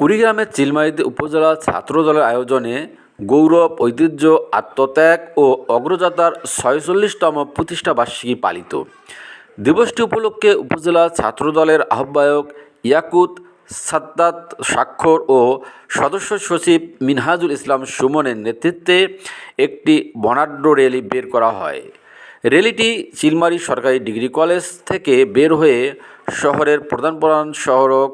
কুড়িগ্রামের চিলমারিতে উপজেলা ছাত্রদলের আয়োজনে গৌরব, ঐতিহ্য, আত্মত্যাগ ও অগ্রযাত্রার ছয়চল্লিশতম প্রতিষ্ঠাবার্ষিকী পালিত। দিবসটি উপলক্ষে উপজেলা ছাত্রদলের আহ্বায়ক ইয়াকুত সাদ্দাত স্বাক্ষর ও সদস্য সচিব মিনহাজুল ইসলাম সুমনের নেতৃত্বে একটি বর্ণাঢ্য র্যালি বের করা হয়। র্যালিটি চিলমারি সরকারি ডিগ্রি কলেজ থেকে বের হয়ে শহরের প্রধান প্রধান সড়ক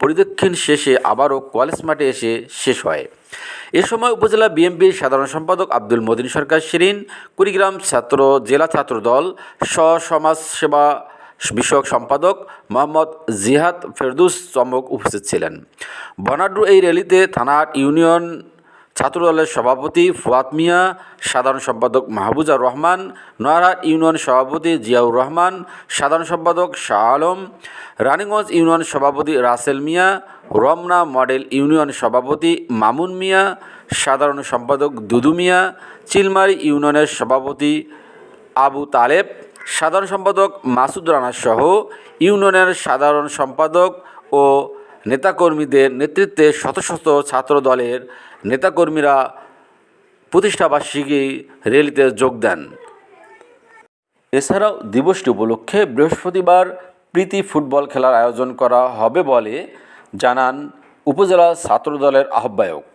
পরিদক্ষিণ শেষে আবারও কলেজ মাঠে এসে শেষ হয়। এ সময় উপজেলা বিএনপির সাধারণ সম্পাদক আব্দুল মদিন সরকার শিরিন, কুড়িগ্রাম ছাত্র জেলা ছাত্র দল সমাজ সেবা বিষয়ক সম্পাদক মোহাম্মদ জিহাদ ফেরদুস চমক উপস্থিত ছিলেন। বনাড্রু এই র্যালিতে থানার ইউনিয়ন ছাত্রদলের সভাপতি ফুয়াদ মিয়া, সাধারণ সম্পাদক মাহবুজার রহমান নয়ারহাট ইউনিয়ন সভাপতি জিয়াউর রহমান, সাধারণ সম্পাদক শাহ আলম, রানীগঞ্জ ইউনিয়ন সভাপতি রাসেল মিয়া, রমনা মডেল ইউনিয়ন সভাপতি মামুন মিয়া, সাধারণ সম্পাদক দুদু মিয়া, চিলমারি ইউনিয়নের সভাপতি আবু তালেব, সাধারণ সম্পাদক মাসুদ রানা সহ ইউনিয়নের সাধারণ সম্পাদক ও নেতাকর্মীদের নেতৃত্বে শত শত ছাত্র দলের নেতাকর্মীরা প্রতিষ্ঠাবার্ষিকী র্যালিতে যোগ দেন। এছাড়াও দিবসটি উপলক্ষে বৃহস্পতিবার প্রীতি ফুটবল খেলার আয়োজন করা হবে বলে জানান উপজেলা ছাত্রদলের আহ্বায়ক।